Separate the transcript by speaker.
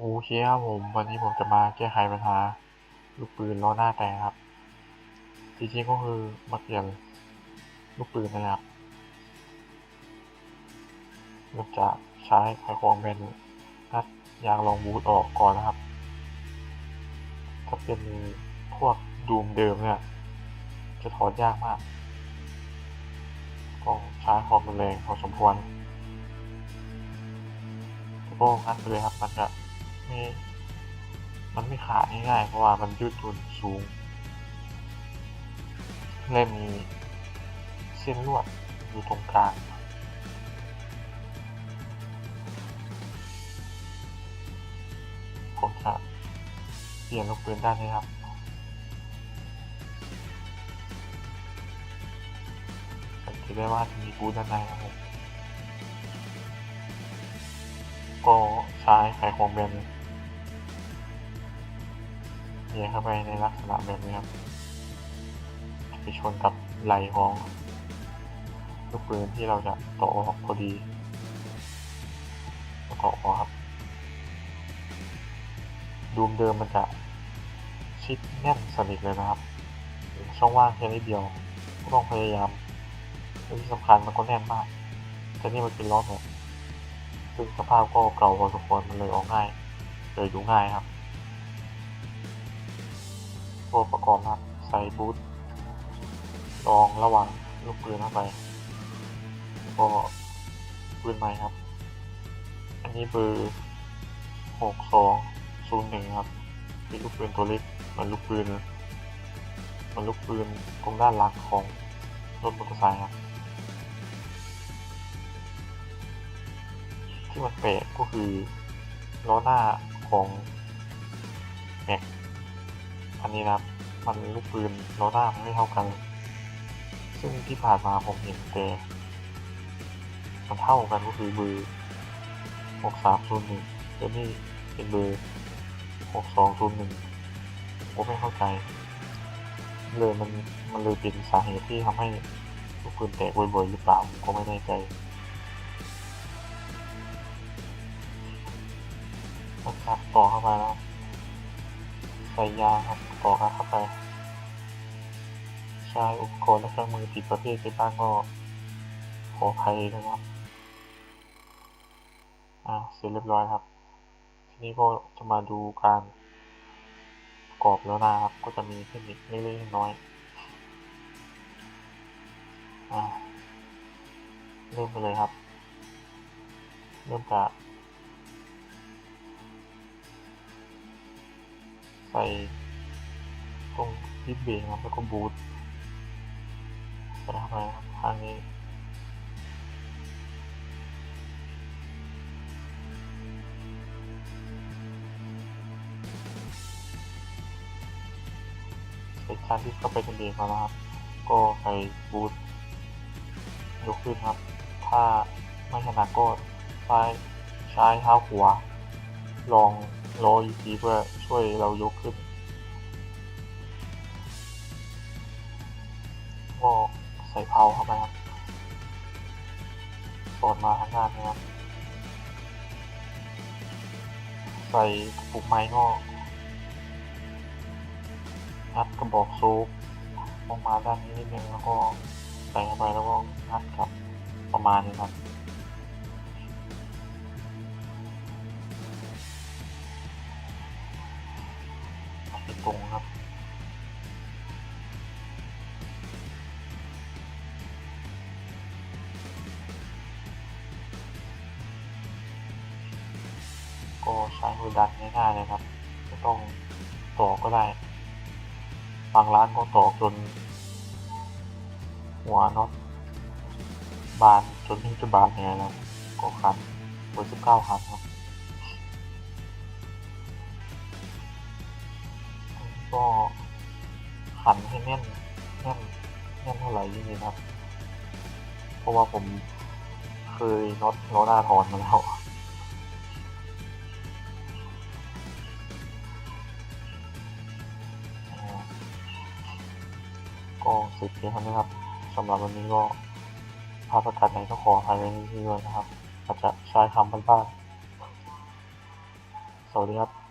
Speaker 1: โอเคครับผม วันนี้ผมจะมาแก้ไขปัญหา ลูกปืนล้อหน้าแตกครับ จริงๆก็คือมาเปลี่ยนลูกปืนนะครับเริ่มจากใช้ไขควงเป็นงัดยางรองบูทออกก่อนนะครับถ้าเป็นพวกดูมเดิมเนี่ย จะถอดยากมากต้องใช้ความรุนแรงพอสมควรแล้วก็งัดไปเลยครับมันจะ ม่มันไม่ขาดง่ายๆเพราะว่ามันยืดหยุ่นสูงและมีเส้นลวดอยู่ตรงกลางผมจะเปลี่ยนลูกปืนด้านนี้ครับสังเกตได้ว่ามีบูด้านในครับผมก็ใช้ไขควงแบน เหยียเข้าไปในลักษณะแบบนี้ครับจะไปชนกับไหลของลูกปืนที่เราจะต่อออกพอดีแล้วก็ออกครับดูมเดิมมันจะชิดแน่นสนิทเลยนะครับ ช่องว่างแค่นิดเดียวต้องพยายามและที่สำคัญมันก็แน่นมาก แต่นี่มันเป็นล้อแม็กซึ่งสภาพก็เก่าพอสมควรมันเลยออกง่ายเลยดูง่ายครับัวประกอบครับ ใส่บูทรองระหว่างลูกปืนเข้าไปแล้วก็ปืนใหม่ครับ อันนี้เบอร์หกสองศูนย์หนึ่งครับเป็นลูกปืนตัวเล็กเหมันลูกปืนเหมันลูกปืนตรงด้านหลังของรถมอเตอร์ไซค์ครับ ที่มันแปลกก็คือล้อหน้าของแม็ก อันนี้นะครับ มันลูกปืนล้อหน้ามันไม่เท่ากัน ซึ่งที่ผ่านมาผมเห็นแต่มันเท่ากันก็คือเบอร์หกสามศูนย์หนึ่งแต่นี่เป็นเบอร์หกสองศูนย์หนึ่งผมไม่เข้าใจ เลยมันมันเลยเป็นสาเหตุที่ทำให้ลูกปืนแตกบ่อยๆหรือเปล่าผมก็ไม่แน่ใจนะครับต่อเข้าไปแล้ว ใส่ยาครับต่อครับเข้าไป ใช้อุปกรณ์และเครื่องมือผิดประเภทไปบ้างก็ขออภัยนะครับ อ่าเสร็จเรียบร้อยครับ ทีนี้ก็จะมาดูการประกอบแล้วนะครับ ก็จะมีเทคนิคเล็กๆน้อยอ่าเริ่มไปเลยครับ เริ่มจาก ใส่ตรงดิสเบรกครับแล้วก็บูทใส่เข้าไปครับทางนี้ใส่ชานที่เข้าไปเป็นเบรกมาแล้วครับ ก็ใส่บูทยกขึ้นครับ ถ้าไม่ถนัดก็ใช้ใช้เท้าขวาลอง โรยอีกทีเพื่อช่วยเรายกขึ้นก็ใส่เพาเข้าไปครับสอดมาทางด้านนะครับ ใส่ปุกไม้ก็งัดกระบอกซ่ออกมาด้านนี้นิดนึงแล้วก็ใส่เข้าไปแล้วก็งัดครับประมาณนี้ครับ ให้ตรงครับ ก็ใช้มือดันง่ายๆเลยครับไม่ต้องต่อก็ได้ บางร้านก็ต่อจน หัวน็อตบานจนถึงจะบานเนี่ยแล้วก็ขันเบอร์สิบเก้าขันครับ ก็ขันให้แน่นแน่นแน่นเท่าไหร่ยิ่งดีครับ เพราะว่าผมเคยน็อตล้อหน้าถอนมาแล้วก็สร็จเพียงเท่านี้ครับสำหรับวันนี้ก็ภาพประกาศไหนก็ขออภัยไว้ที่ด้วยนะครับอาจจะใช้คำบ้านๆสวัสดีครับ